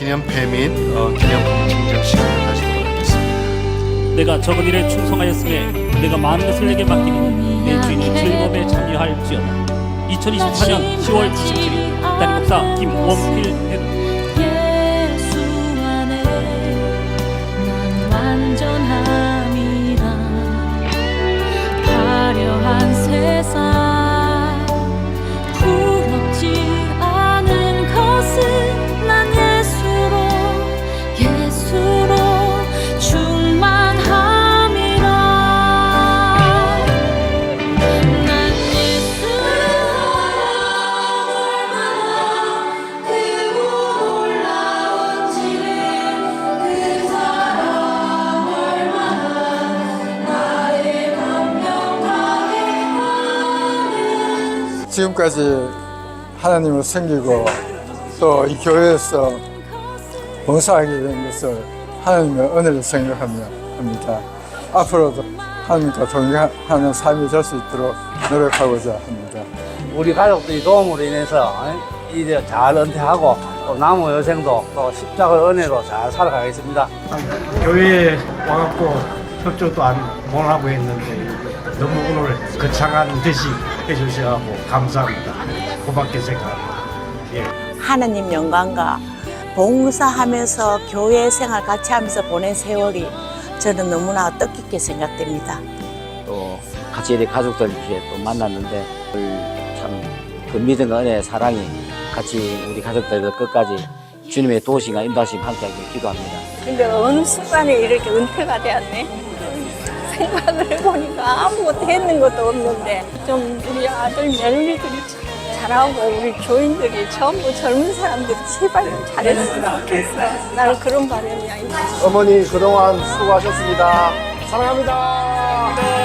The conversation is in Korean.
기념회 및 어, 기념 공증전 시간을 가지도록 하겠습니다. 내가 적은 일에 충성하였음에 내가 많은 것을 내게 맡기니 내 주인이 즐거움에 참여할지어다. 2024년 10월 27일 담임 목사 김원필 지금까지 하나님을 섬기고 또 이 교회에서 봉사하게 된 것을 하나님의 은혜를 생각하며 합니다. 앞으로도 하나님과 동행하는 삶이 될 수 있도록 노력하고자 합니다. 우리 가족들이 도움으로 인해서 어, 이제 잘 은퇴하고 또 남은 여생도 또 십자가 은혜로 잘 살아가겠습니다. 교회에 와갖고 협조도 안, 못 하고 했는데 너무 오늘 거창한 대시 해주셔서 감사합니다. 고맙게 생각합니다. 예. 하나님 영광과 봉사하면서 교회 생활 같이 하면서 보낸 세월이 저는 너무나 뜻깊게 생각됩니다. 또 같이 우리 가족들 이렇게 또 만났는데 참그 믿음, 은혜, 사랑이 같이 우리 가족들 끝까지 주님의 도시가 인도하심 함께하길 기도합니다. 근데 어느 순간에 이렇게 은퇴가 되었네 생각을 해보니까 아무것도 했는 것도 없는데 좀 우리 아들 며느리들이 잘하고 우리 교인들이 전부 젊은 사람들이 제발 잘했으면 좋겠어 나는 그런 바람이야 어머니 그동안 수고하셨습니다. 사랑합니다.